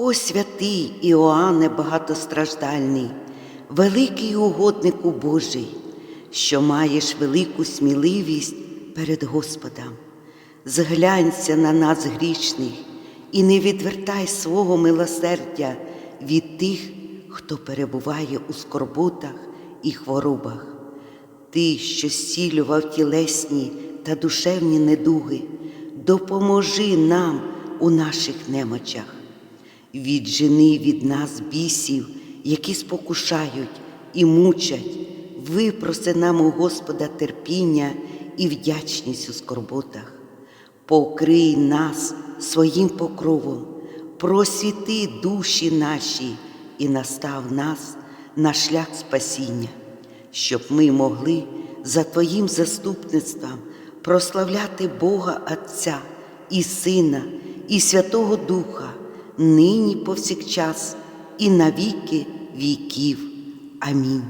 О святий Іоанне багатостраждальний, великий угоднику Божий, що маєш велику сміливість перед Господом. Зглянься на нас грішних і не відвертай свого милосердя від тих, хто перебуває у скорботах і хворобах. Ти, що зцілював тілесні та душевні недуги, допоможи нам у наших немочах. Віджени від нас бісів, які спокушають і мучать, випроси нам у Господа терпіння і вдячність у скорботах. Покрий нас своїм покровом, просвіти душі наші і настав нас на шлях спасіння, щоб ми могли за Твоїм заступництвом прославляти Бога Отця і Сина, і Святого Духа, нині повсякчас і навіки віків. Амінь.